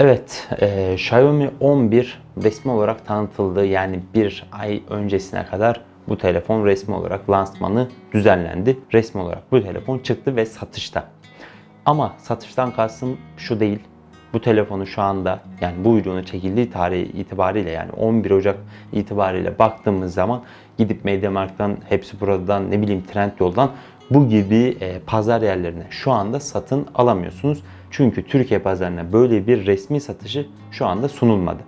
Evet, e, Xiaomi 11 resmi olarak tanıtıldı. Yani bir ay öncesine kadar bu telefon resmi olarak lansmanı düzenlendi. Resmi olarak bu telefon çıktı ve satışta. Ama satıştan kastım şu değil. Bu telefonu şu anda yani bu videonun çekildiği tarih itibariyle yani 11 Ocak itibariyle baktığımız zaman gidip MediaMarkt'tan, Hepsi Buradan, ne bileyim Trendyol'dan bu gibi e, pazar yerlerine şu anda satın alamıyorsunuz. Çünkü Türkiye pazarına böyle bir resmi satışı şu anda sunulmadı.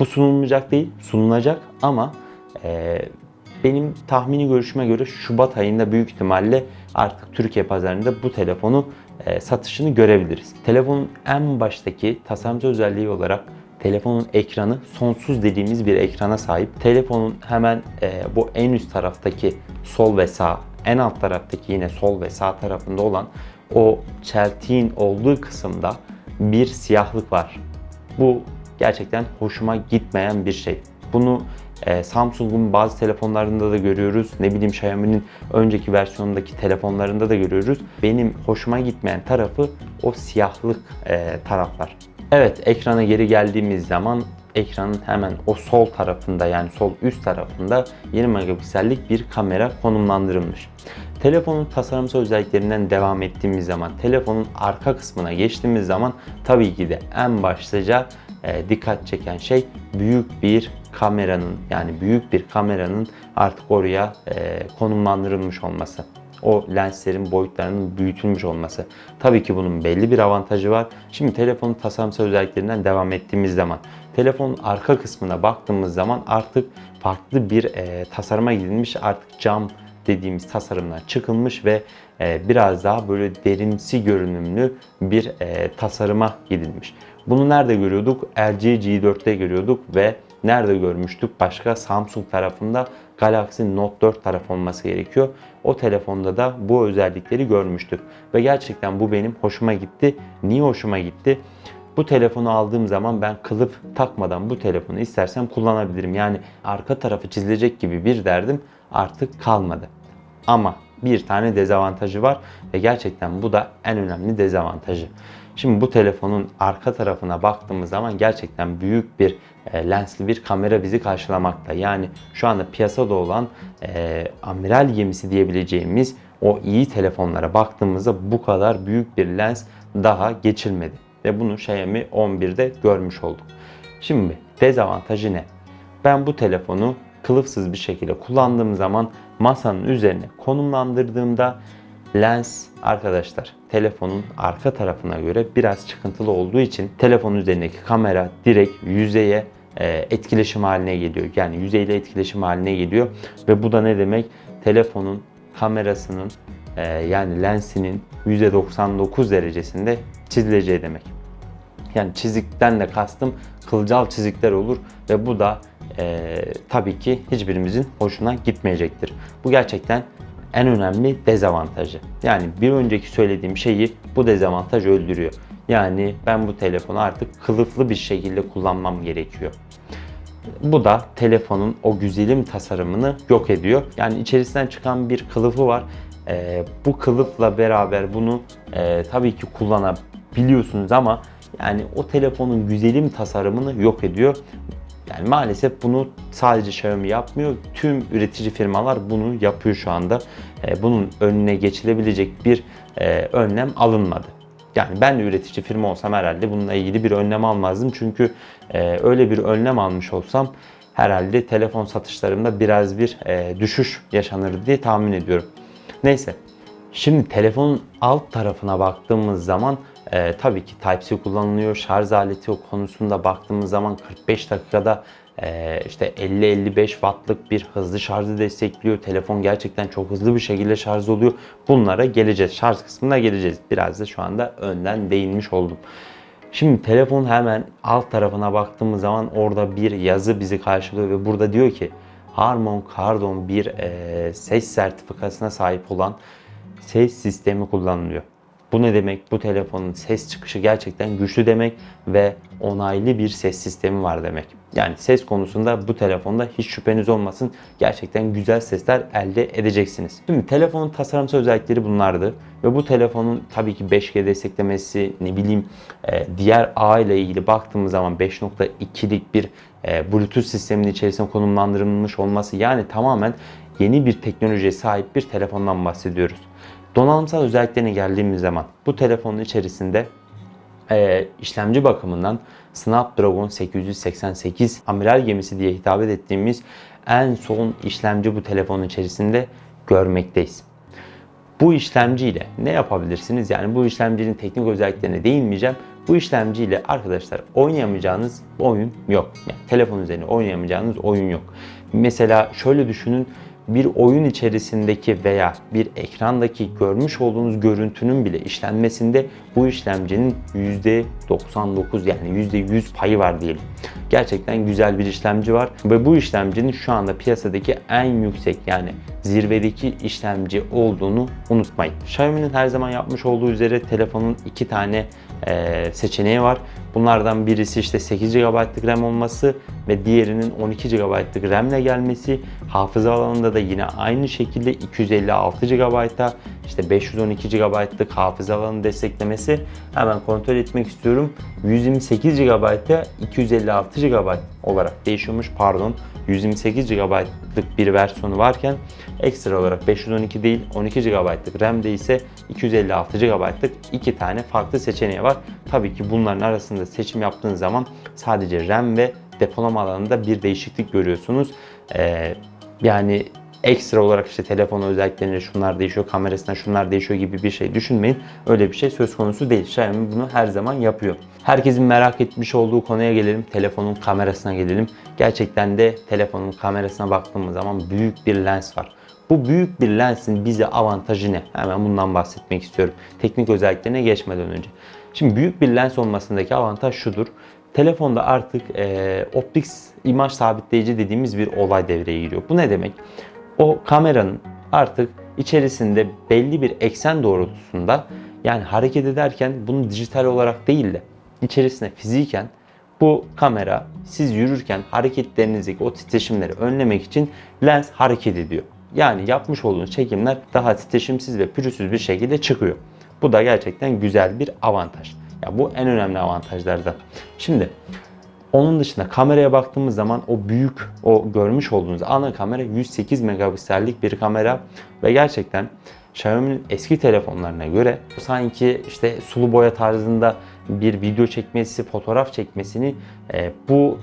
Bu sunulmayacak değil, sunulacak ama e, benim tahmini görüşüme göre Şubat ayında büyük ihtimalle artık Türkiye pazarında bu telefonu e, satışını görebiliriz. Telefonun en baştaki tasarımsal özelliği olarak telefonun ekranı sonsuz dediğimiz bir ekrana sahip. Telefonun hemen e, bu en üst taraftaki sol ve sağ, en alt taraftaki yine sol ve sağ tarafında olan o çeltiğin olduğu kısımda bir siyahlık var. Bu gerçekten hoşuma gitmeyen bir şey. Bunu e, Samsung'un bazı telefonlarında da görüyoruz. Ne bileyim Xiaomi'nin önceki versiyonundaki telefonlarında da görüyoruz. Benim hoşuma gitmeyen tarafı o siyahlık e, taraflar. Evet ekrana geri geldiğimiz zaman ekranın hemen o sol tarafında yani sol üst tarafında 20 megapiksellik bir kamera konumlandırılmış. Telefonun tasarımsal özelliklerinden devam ettiğimiz zaman, telefonun arka kısmına geçtiğimiz zaman tabii ki de en başlıca e, dikkat çeken şey büyük bir kameranın yani büyük bir kameranın artık oraya e, konumlandırılmış olması. O lenslerin boyutlarının büyütülmüş olması. Tabii ki bunun belli bir avantajı var. Şimdi telefonun tasarımsal özelliklerinden devam ettiğimiz zaman telefonun arka kısmına baktığımız zaman artık farklı bir e, tasarıma gidilmiş. Artık cam dediğimiz tasarımdan çıkılmış ve e, biraz daha böyle derinsi görünümlü bir e, tasarıma gidilmiş. Bunu nerede görüyorduk? LG G4'te görüyorduk ve nerede görmüştük? Başka Samsung tarafında Galaxy Note 4 taraf olması gerekiyor. O telefonda da bu özellikleri görmüştük. Ve gerçekten bu benim hoşuma gitti. Niye hoşuma gitti? Bu telefonu aldığım zaman ben kılıf takmadan bu telefonu istersem kullanabilirim. Yani arka tarafı çizilecek gibi bir derdim artık kalmadı. Ama bir tane dezavantajı var ve gerçekten bu da en önemli dezavantajı. Şimdi bu telefonun arka tarafına baktığımız zaman gerçekten büyük bir e, lensli bir kamera bizi karşılamakta. Yani şu anda piyasada olan e, amiral gemisi diyebileceğimiz o iyi telefonlara baktığımızda bu kadar büyük bir lens daha geçilmedi. Ve bunu Xiaomi 11'de görmüş olduk. Şimdi dezavantajı ne? Ben bu telefonu kılıfsız bir şekilde kullandığım zaman masanın üzerine konumlandırdığımda lens arkadaşlar telefonun arka tarafına göre biraz çıkıntılı olduğu için telefonun üzerindeki kamera direkt yüzeye e, etkileşim haline geliyor. Yani yüzeyle etkileşim haline geliyor ve bu da ne demek? Telefonun kamerasının e, yani lensinin %99 derecesinde çizileceği demek. Yani çizikten de kastım kılcal çizikler olur ve bu da e, tabii ki hiçbirimizin hoşuna gitmeyecektir. Bu gerçekten en önemli dezavantajı. Yani bir önceki söylediğim şeyi bu dezavantaj öldürüyor. Yani ben bu telefonu artık kılıflı bir şekilde kullanmam gerekiyor. Bu da telefonun o güzelim tasarımını yok ediyor. Yani içerisinden çıkan bir kılıfı var. Ee, bu kılıfla beraber bunu e, tabii ki kullanabiliyorsunuz ama yani o telefonun güzelim tasarımını yok ediyor. Yani maalesef bunu sadece Xiaomi yapmıyor. Tüm üretici firmalar bunu yapıyor şu anda. E, bunun önüne geçilebilecek bir e, önlem alınmadı. Yani ben de üretici firma olsam herhalde bununla ilgili bir önlem almazdım. Çünkü e, öyle bir önlem almış olsam herhalde telefon satışlarımda biraz bir düşüş yaşanır diye tahmin ediyorum. Neyse. Şimdi telefonun alt tarafına baktığımız zaman e, tabii ki Type-C kullanılıyor. Şarj aleti konusunda baktığımız zaman 45 dakikada e, işte 50-55 wattlık bir hızlı şarjı destekliyor. Telefon gerçekten çok hızlı bir şekilde şarj oluyor. Bunlara geleceğiz. Şarj kısmına geleceğiz. Biraz da şu anda önden değinmiş oldum. Şimdi telefonun hemen alt tarafına baktığımız zaman orada bir yazı bizi karşılıyor ve burada diyor ki Harman Kardon bir e, ses sertifikasına sahip olan ses sistemi kullanılıyor. Bu ne demek? Bu telefonun ses çıkışı gerçekten güçlü demek ve onaylı bir ses sistemi var demek. Yani ses konusunda bu telefonda hiç şüpheniz olmasın. Gerçekten güzel sesler elde edeceksiniz. Şimdi telefonun tasarımsal özellikleri bunlardı. Ve bu telefonun tabii ki 5G desteklemesi, ne bileyim e, diğer ağ ile ilgili baktığımız zaman 5.2'lik bir e, Bluetooth sisteminin içerisine konumlandırılmış olması yani tamamen yeni bir teknolojiye sahip bir telefondan bahsediyoruz. Donanımsal özelliklerine geldiğimiz zaman bu telefonun içerisinde e, işlemci bakımından Snapdragon 888 amiral gemisi diye hitap ettiğimiz en son işlemci bu telefonun içerisinde görmekteyiz. Bu işlemciyle ne yapabilirsiniz? Yani bu işlemcinin teknik özelliklerine değinmeyeceğim. Bu işlemciyle arkadaşlar oynayamayacağınız oyun yok. Yani telefon üzerine oynayamayacağınız oyun yok. Mesela şöyle düşünün bir oyun içerisindeki veya bir ekrandaki görmüş olduğunuz görüntünün bile işlenmesinde bu işlemcinin %99 yani %100 payı var diyelim. Gerçekten güzel bir işlemci var ve bu işlemcinin şu anda piyasadaki en yüksek yani zirvedeki işlemci olduğunu unutmayın. Xiaomi'nin her zaman yapmış olduğu üzere telefonun iki tane seçeneği var. Bunlardan birisi işte 8 GB'lık RAM olması ve diğerinin 12 GB'lık RAM ile gelmesi. Hafıza alanında da yine aynı şekilde 256 GB'a işte 512 GB'lık hafıza alanı desteklemesi. Hemen kontrol etmek istiyorum. 128 GB'a 256 GB olarak değişiyormuş pardon. 128 GB'lık bir versiyonu varken ekstra olarak 512 değil 12 GB'lık RAM'de ise 256 GB'lık iki tane farklı seçeneği var. Tabii ki bunların arasında seçim yaptığınız zaman sadece RAM ve depolama alanında bir değişiklik görüyorsunuz. Ee, yani ekstra olarak işte telefon özelliklerinde şunlar değişiyor, kamerasında şunlar değişiyor gibi bir şey düşünmeyin. Öyle bir şey söz konusu değil. Xiaomi bunu her zaman yapıyor. Herkesin merak etmiş olduğu konuya gelelim. Telefonun kamerasına gelelim. Gerçekten de telefonun kamerasına baktığımız zaman büyük bir lens var. Bu büyük bir lensin bize avantajı ne? Hemen bundan bahsetmek istiyorum. Teknik özelliklerine geçmeden önce. Şimdi büyük bir lens olmasındaki avantaj şudur. Telefonda artık e, optik imaj sabitleyici dediğimiz bir olay devreye giriyor. Bu ne demek? O kameranın artık içerisinde belli bir eksen doğrultusunda yani hareket ederken bunu dijital olarak değil de içerisine fiziken bu kamera siz yürürken hareketlerinizdeki o titreşimleri önlemek için lens hareket ediyor. Yani yapmış olduğunuz çekimler daha titreşimsiz ve pürüzsüz bir şekilde çıkıyor. Bu da gerçekten güzel bir avantaj. Ya bu en önemli avantajlardan. Şimdi onun dışında kameraya baktığımız zaman o büyük, o görmüş olduğunuz ana kamera 108 megapiksellik bir kamera ve gerçekten Xiaomi'nin eski telefonlarına göre sanki işte sulu boya tarzında bir video çekmesi, fotoğraf çekmesini e, bu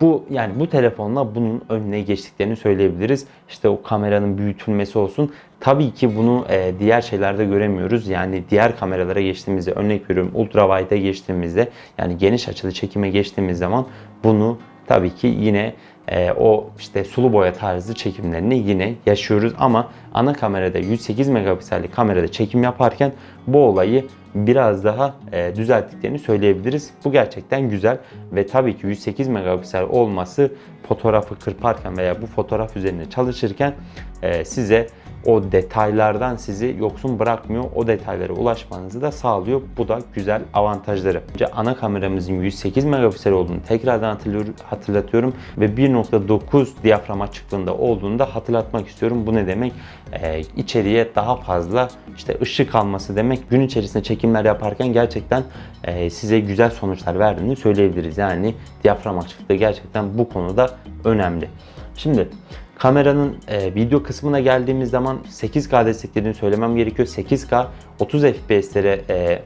bu yani bu telefonla bunun önüne geçtiklerini söyleyebiliriz. İşte o kameranın büyütülmesi olsun. Tabii ki bunu e, diğer şeylerde göremiyoruz. Yani diğer kameralara geçtiğimizde örnek veriyorum ultra wide'e geçtiğimizde yani geniş açılı çekime geçtiğimiz zaman bunu tabii ki yine e, o işte sulu boya tarzı çekimlerini yine yaşıyoruz ama ana kamerada 108 megapiksellik kamerada çekim yaparken bu olayı biraz daha e, düzelttiklerini söyleyebiliriz. Bu gerçekten güzel ve tabii ki 108 megapiksel olması fotoğrafı kırparken veya bu fotoğraf üzerine çalışırken e, size o detaylardan sizi yoksun bırakmıyor. O detaylara ulaşmanızı da sağlıyor. Bu da güzel avantajları. Önce ana kameramızın 108 megapiksel olduğunu tekrardan hatırlatıyorum ve 1.9 diyafram açıklığında olduğunu da hatırlatmak istiyorum. Bu ne demek? Ee, içeriye daha fazla işte ışık alması demek. Gün içerisinde çekimler yaparken gerçekten e, size güzel sonuçlar verdiğini söyleyebiliriz. Yani diyafram açıklığı gerçekten bu konuda önemli. Şimdi Kameranın e, video kısmına geldiğimiz zaman 8K desteklediğini söylemem gerekiyor. 8K 30 FPS'lere e,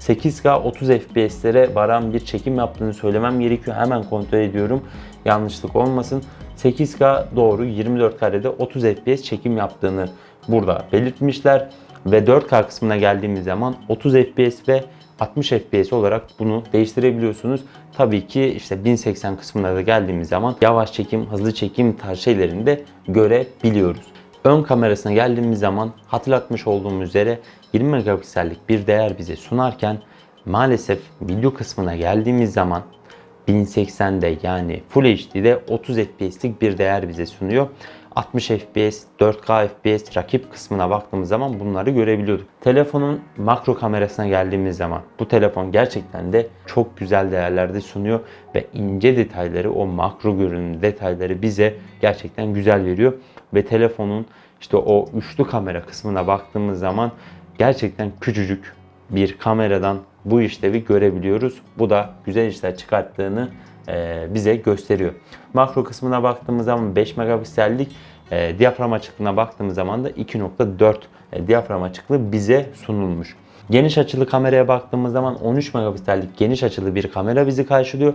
8K 30 FPS'lere varan bir çekim yaptığını söylemem gerekiyor. Hemen kontrol ediyorum. Yanlışlık olmasın. 8K doğru 24 karede 30 FPS çekim yaptığını burada belirtmişler. Ve 4K kısmına geldiğimiz zaman 30 FPS ve 60 FPS olarak bunu değiştirebiliyorsunuz. Tabii ki işte 1080 kısmına da geldiğimiz zaman yavaş çekim, hızlı çekim tarz şeylerini de görebiliyoruz. Ön kamerasına geldiğimiz zaman hatırlatmış olduğum üzere 20 megapiksellik bir değer bize sunarken maalesef video kısmına geldiğimiz zaman 1080'de yani Full HD'de 30 FPS'lik bir değer bize sunuyor. 60 FPS, 4K FPS rakip kısmına baktığımız zaman bunları görebiliyorduk. Telefonun makro kamerasına geldiğimiz zaman bu telefon gerçekten de çok güzel değerlerde sunuyor ve ince detayları o makro görünüm detayları bize gerçekten güzel veriyor ve telefonun işte o üçlü kamera kısmına baktığımız zaman gerçekten küçücük bir kameradan bu işlevi görebiliyoruz. Bu da güzel işler çıkarttığını bize gösteriyor. Makro kısmına baktığımız zaman 5 megapiksellik e, diyafram açıklığına baktığımız zaman da 2.4 e, diyafram açıklığı bize sunulmuş. Geniş açılı kameraya baktığımız zaman 13 megapiksellik geniş açılı bir kamera bizi karşılıyor.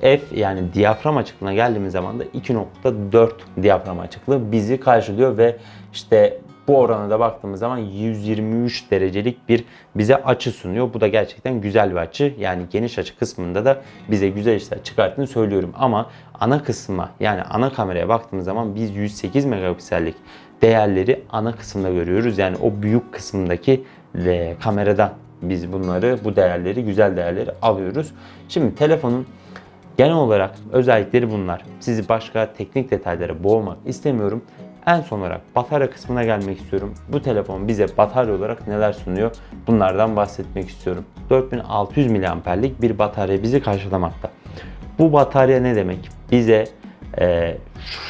F yani diyafram açıklığına geldiğimiz zaman da 2.4 diyafram açıklığı bizi karşılıyor ve işte bu orana da baktığımız zaman 123 derecelik bir bize açı sunuyor. Bu da gerçekten güzel bir açı. Yani geniş açı kısmında da bize güzel işler çıkarttığını söylüyorum. Ama ana kısma yani ana kameraya baktığımız zaman biz 108 megapiksellik değerleri ana kısımda görüyoruz. Yani o büyük kısımdaki e, kameradan biz bunları, bu değerleri, güzel değerleri alıyoruz. Şimdi telefonun Genel olarak özellikleri bunlar. Sizi başka teknik detaylara boğmak istemiyorum. En son olarak batarya kısmına gelmek istiyorum. Bu telefon bize batarya olarak neler sunuyor? Bunlardan bahsetmek istiyorum. 4600 mAh'lik bir batarya bizi karşılamakta. Bu batarya ne demek? Bize e,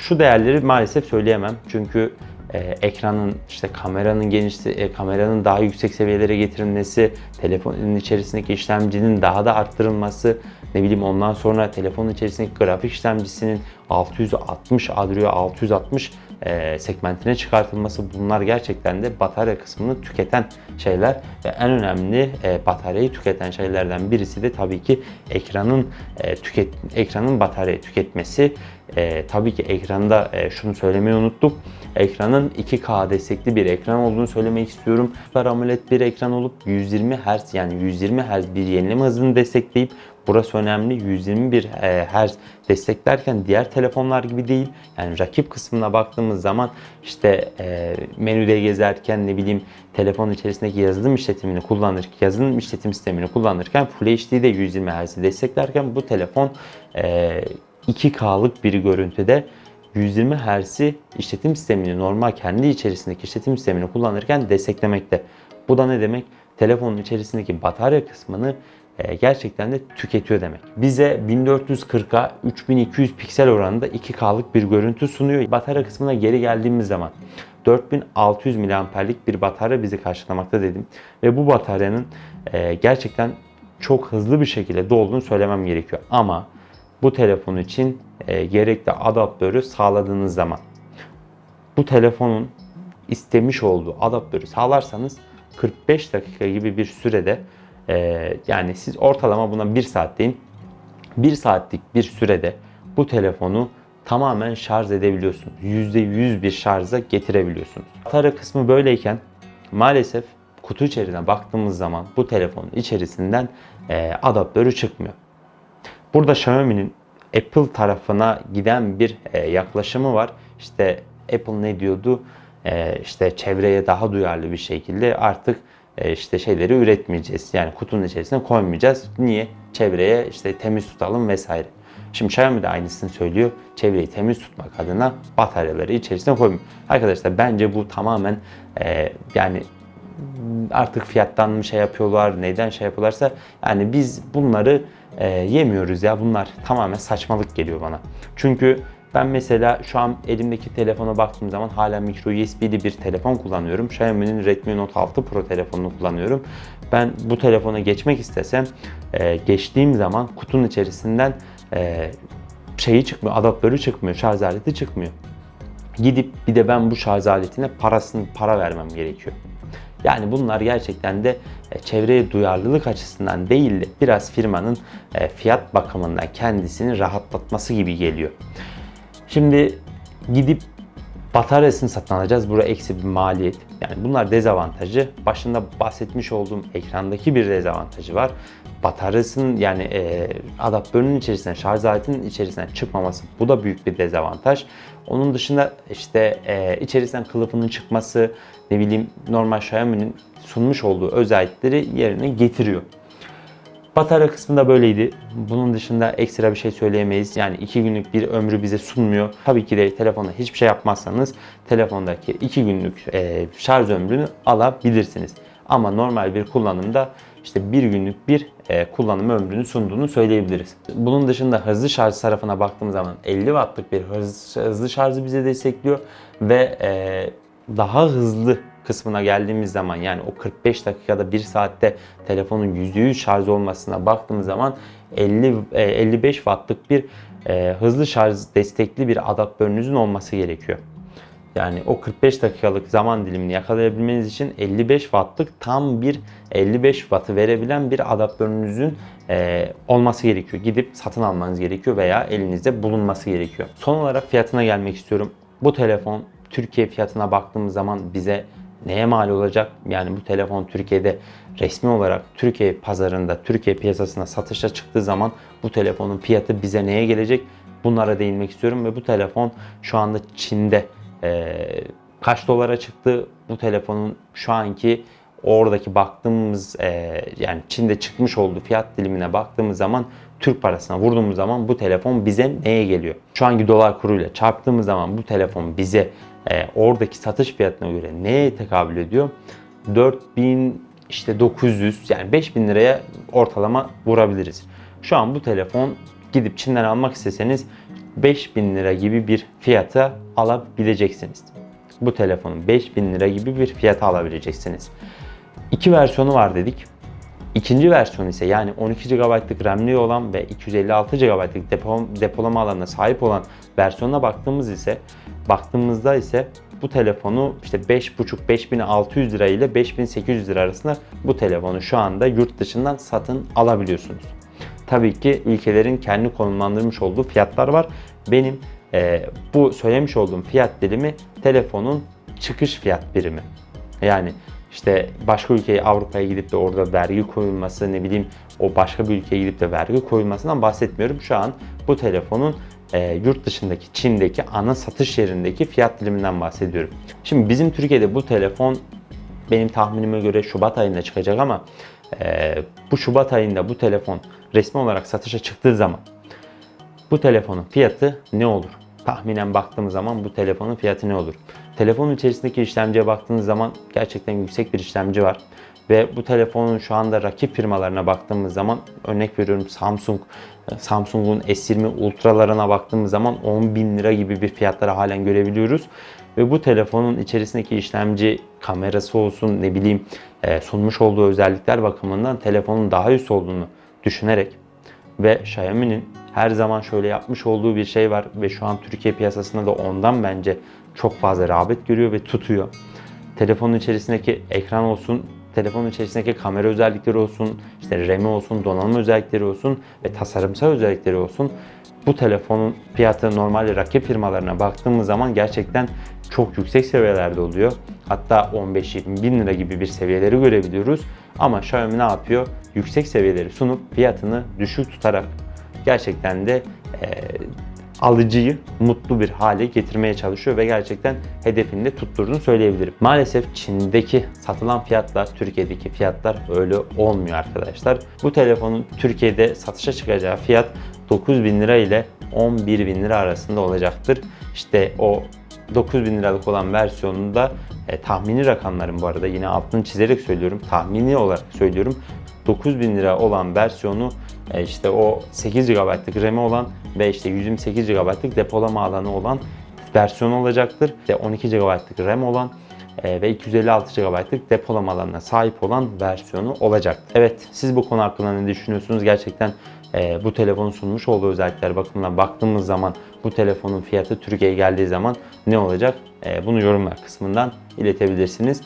şu değerleri maalesef söyleyemem. Çünkü e, ekranın işte kameranın genişliği, e, kameranın daha yüksek seviyelere getirilmesi, telefonun içerisindeki işlemcinin daha da arttırılması, ne bileyim ondan sonra telefonun içerisindeki grafik işlemcisinin 660 Adreno 660 e, segmentine çıkartılması bunlar gerçekten de batarya kısmını tüketen şeyler ve en önemli e, bataryayı tüketen şeylerden birisi de tabii ki ekranın e, tüket ekranın bataryayı tüketmesi. E, tabii ki ekranda e, şunu söylemeyi unuttuk. Ekranın 2K destekli bir ekran olduğunu söylemek istiyorum. Super AMOLED bir ekran olup 120 Hz yani 120 Hz bir yenileme hızını destekleyip Burası önemli. 121 e, Hz desteklerken diğer telefonlar gibi değil. Yani rakip kısmına baktığımız zaman işte e, menüde gezerken ne bileyim telefon içerisindeki yazılım işletimini kullanırken, yazılım işletim sistemini kullanırken Full HD'de 120 Hz desteklerken bu telefon e, 2K'lık bir görüntüde 120 Hz'i işletim sistemini normal kendi içerisindeki işletim sistemini kullanırken desteklemekte. Bu da ne demek? Telefonun içerisindeki batarya kısmını e, gerçekten de tüketiyor demek. Bize 1440'a 3200 piksel oranında 2K'lık bir görüntü sunuyor. Batarya kısmına geri geldiğimiz zaman 4600 mAh'lik bir batarya bizi karşılamakta dedim. Ve bu bataryanın e, gerçekten çok hızlı bir şekilde dolduğunu söylemem gerekiyor. Ama bu telefon için e, gerekli adaptörü sağladığınız zaman bu telefonun istemiş olduğu adaptörü sağlarsanız 45 dakika gibi bir sürede ee, yani siz ortalama buna 1 saat deyin. 1 saatlik bir sürede bu telefonu tamamen şarj edebiliyorsunuz. %100 bir şarja getirebiliyorsunuz. Batarya kısmı böyleyken maalesef kutu içerisine baktığımız zaman bu telefonun içerisinden e, adaptörü çıkmıyor. Burada Xiaomi'nin Apple tarafına giden bir e, yaklaşımı var. İşte Apple ne diyordu? E, işte çevreye daha duyarlı bir şekilde artık e, işte şeyleri üretmeyeceğiz. Yani kutunun içerisine koymayacağız. Niye? Çevreye işte temiz tutalım vesaire. Şimdi Xiaomi de aynısını söylüyor. Çevreyi temiz tutmak adına bataryaları içerisine koymuyor. Arkadaşlar bence bu tamamen e, yani artık fiyattan mı şey yapıyorlar, neyden şey yapıyorlarsa yani biz bunları e, yemiyoruz ya. Bunlar tamamen saçmalık geliyor bana. Çünkü ben mesela şu an elimdeki telefona baktığım zaman hala micro USB'li bir telefon kullanıyorum. Xiaomi'nin Redmi Note 6 Pro telefonunu kullanıyorum. Ben bu telefona geçmek istesem e, geçtiğim zaman kutunun içerisinden e, şeyi çıkmıyor, adaptörü çıkmıyor, şarj aleti çıkmıyor. Gidip bir de ben bu şarj aletine parasını para vermem gerekiyor. Yani bunlar gerçekten de çevreye duyarlılık açısından değil de biraz firmanın e, fiyat bakımından kendisini rahatlatması gibi geliyor. Şimdi gidip bataryasını satın alacağız. Burada eksi bir maliyet. Yani bunlar dezavantajı. Başında bahsetmiş olduğum ekrandaki bir dezavantajı var. Bataryasının yani e, adaptörünün içerisinden, şarj aletinin içerisinden çıkmaması bu da büyük bir dezavantaj. Onun dışında işte e, içerisinden kılıfının çıkması, ne bileyim normal Xiaomi'nin sunmuş olduğu özellikleri yerine getiriyor. Batarya kısmında böyleydi. Bunun dışında ekstra bir şey söyleyemeyiz. Yani 2 günlük bir ömrü bize sunmuyor. Tabii ki de telefonda hiçbir şey yapmazsanız telefondaki 2 günlük e, şarj ömrünü alabilirsiniz. Ama normal bir kullanımda işte bir günlük bir e, kullanım ömrünü sunduğunu söyleyebiliriz. Bunun dışında hızlı şarj tarafına baktığımız zaman 50 wattlık bir hız, hızlı şarjı bize destekliyor ve e, daha hızlı kısmına geldiğimiz zaman yani o 45 dakikada 1 saatte telefonun %100 şarj olmasına baktığımız zaman 50 e, 55 wattlık bir e, hızlı şarj destekli bir adaptörünüzün olması gerekiyor. Yani o 45 dakikalık zaman dilimini yakalayabilmeniz için 55 wattlık tam bir 55 wattı verebilen bir adaptörünüzün e, olması gerekiyor. Gidip satın almanız gerekiyor veya elinizde bulunması gerekiyor. Son olarak fiyatına gelmek istiyorum. Bu telefon Türkiye fiyatına baktığımız zaman bize neye mal olacak? Yani bu telefon Türkiye'de resmi olarak Türkiye pazarında, Türkiye piyasasına satışa çıktığı zaman bu telefonun fiyatı bize neye gelecek? Bunlara değinmek istiyorum ve bu telefon şu anda Çin'de ee, kaç dolara çıktı bu telefonun şu anki oradaki baktığımız e, yani Çin'de çıkmış olduğu fiyat dilimine baktığımız zaman Türk parasına vurduğumuz zaman bu telefon bize neye geliyor? Şu anki dolar kuruyla çarptığımız zaman bu telefon bize e, oradaki satış fiyatına göre neye tekabül ediyor? 4000 işte 900 yani 5000 liraya ortalama vurabiliriz. Şu an bu telefon gidip Çin'den almak isteseniz 5000 lira gibi bir fiyata alabileceksiniz. Bu telefonun 5000 lira gibi bir fiyata alabileceksiniz. İki versiyonu var dedik. İkinci versiyon ise yani 12 GB'lık RAM'li olan ve 256 GB'lık depo, depolama alanına sahip olan versiyonuna baktığımız ise baktığımızda ise bu telefonu işte 5.5-5600 lira ile 5800 lira arasında bu telefonu şu anda yurt dışından satın alabiliyorsunuz. Tabii ki ülkelerin kendi konumlandırmış olduğu fiyatlar var. Benim e, bu söylemiş olduğum fiyat dilimi telefonun çıkış fiyat birimi. Yani işte başka ülkeye Avrupa'ya gidip de orada vergi koyulması ne bileyim o başka bir ülkeye gidip de vergi koyulmasından bahsetmiyorum. Şu an bu telefonun e, yurt dışındaki Çin'deki ana satış yerindeki fiyat diliminden bahsediyorum. Şimdi bizim Türkiye'de bu telefon benim tahminime göre Şubat ayında çıkacak ama e, bu Şubat ayında bu telefon resmi olarak satışa çıktığı zaman bu telefonun fiyatı ne olur? Tahminen baktığımız zaman bu telefonun fiyatı ne olur? Telefonun içerisindeki işlemciye baktığınız zaman gerçekten yüksek bir işlemci var. Ve bu telefonun şu anda rakip firmalarına baktığımız zaman örnek veriyorum Samsung, Samsung'un S20 Ultra'larına baktığımız zaman 10 bin lira gibi bir fiyatları halen görebiliyoruz. Ve bu telefonun içerisindeki işlemci kamerası olsun ne bileyim e, sunmuş olduğu özellikler bakımından telefonun daha üst olduğunu düşünerek ve Xiaomi'nin her zaman şöyle yapmış olduğu bir şey var ve şu an Türkiye piyasasında da ondan bence çok fazla rağbet görüyor ve tutuyor. Telefonun içerisindeki ekran olsun, telefonun içerisindeki kamera özellikleri olsun, işte RAM'i olsun, donanım özellikleri olsun ve tasarımsal özellikleri olsun. Bu telefonun fiyatı normal rakip firmalarına baktığımız zaman gerçekten çok yüksek seviyelerde oluyor. Hatta 15-20 bin lira gibi bir seviyeleri görebiliyoruz. Ama Xiaomi ne yapıyor? Yüksek seviyeleri sunup fiyatını düşük tutarak gerçekten de e, alıcıyı mutlu bir hale getirmeye çalışıyor ve gerçekten hedefini de tutturduğunu söyleyebilirim. Maalesef Çin'deki satılan fiyatla Türkiye'deki fiyatlar öyle olmuyor arkadaşlar. Bu telefonun Türkiye'de satışa çıkacağı fiyat 9000 lira ile 11 bin lira arasında olacaktır. İşte o 9000 liralık olan versiyonunda e, tahmini rakamlarım bu arada yine altını çizerek söylüyorum. Tahmini olarak söylüyorum. 9000 lira olan versiyonu e, işte o 8 GB'lık RAM'i olan ve işte 128 GB'lık depolama alanı olan versiyon olacaktır. İşte 12 GB'lık RAM olan e, ve 256 GB'lık depolama alanına sahip olan versiyonu olacak. Evet siz bu konu hakkında ne düşünüyorsunuz? Gerçekten e, bu telefonun sunmuş olduğu özellikler bakımından baktığımız zaman bu telefonun fiyatı Türkiye'ye geldiği zaman ne olacak? E, bunu yorumlar kısmından iletebilirsiniz.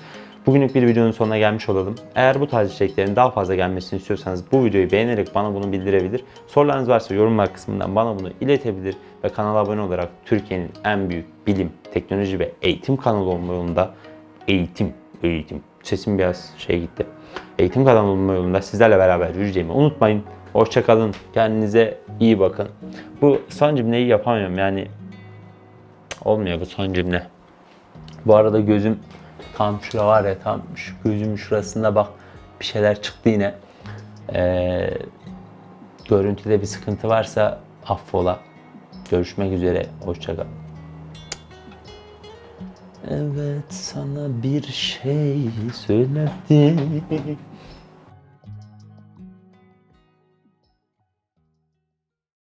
Bugünlük bir videonun sonuna gelmiş olalım. Eğer bu tarz içeriklerin daha fazla gelmesini istiyorsanız bu videoyu beğenerek bana bunu bildirebilir. Sorularınız varsa yorumlar kısmından bana bunu iletebilir ve kanala abone olarak Türkiye'nin en büyük bilim, teknoloji ve eğitim kanalı olma yolunda eğitim, eğitim. Sesim biraz şey gitti. Eğitim kanalı olma yolunda sizlerle beraber yürüyeceğimi unutmayın. Hoşçakalın. Kendinize iyi bakın. Bu son cümleyi yapamıyorum yani. Olmuyor bu son cümle. Bu arada gözüm tam şura var ya tam şu gözümün şurasında bak bir şeyler çıktı yine. Ee, görüntüde bir sıkıntı varsa affola. Görüşmek üzere. Hoşçakal. Evet sana bir şey söyledim.